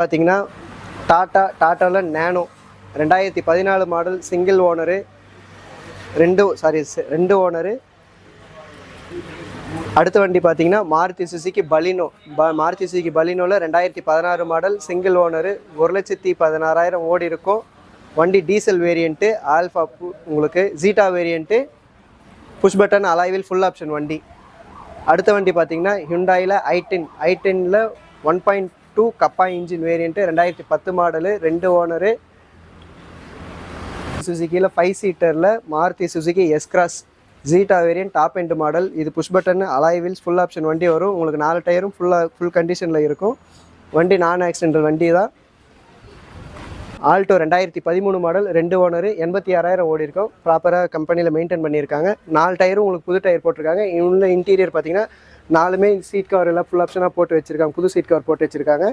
பார்த்தீங்கன்னா tata டாட்டாவில் nano. ரெண்டாயிரத்தி பதினாலு மாடல் சிங்கிள் ஓனரு ரெண்டு சாரி ரெண்டு ஓனரு அடுத்த வண்டி பார்த்தீங்கன்னா மாருதி சுசுகி பலினோ. ப மாருதி சுசுகி பலினோவில் ரெண்டாயிரத்தி பதினாறு மாடல் சிங்கிள் ஓனரு ஒரு லட்சத்தி பதினாறாயிரம் ஓடி இருக்கும். வண்டி டீசல் வேரியண்ட்டு ஆல்ஃபா உங்களுக்கு ஜீட்டா வேரியண்ட்டு புஷ் பட்டன் அலாய்வில் ஃபுல் ஆப்ஷன் வண்டி. அடுத்த வண்டி பார்த்தீங்கன்னா ஹுண்டாயில் ஐ டென் ஐ டெனில் one point two kappa engine variant ரெண்டாயிரத்தி பத்து மாடலு ரெண்டு ஓனரு சுசுக்கியில் five சீட்டரில் Maruti Suzuki S Cross zeta variant top end model இது push button alloy wheels full option வண்டி வரும். உங்களுக்கு நாலு டயரும் ஃபுல்லாக ஃபுல் கண்டிஷனில் இருக்கும். வண்டி நான் ஆக்சிடென்டல் வண்டி தான். ஆல்டோ ரெண்டாயிரத்தி பதிமூணு மாடல் ரெண்டு ஓனரு எண்பத்தி ஆறாயிரம் ஓடி இருக்கும். ப்ராப்பராக கம்பெனியில் மெயின்டைன் பண்ணியிருக்காங்க. நாலு டயரும் உங்களுக்கு புது டயர் போட்டிருக்காங்க. உள்ள இன்டீரியர் பார்த்தீங்கன்னா நாலுமே சீட் கவர் எல்லாம் ஃபுல் ஆப்ஷனாக போட்டு வச்சுருக்காங்க. புது சீட் கவர் போட்டு வச்சுருக்காங்க.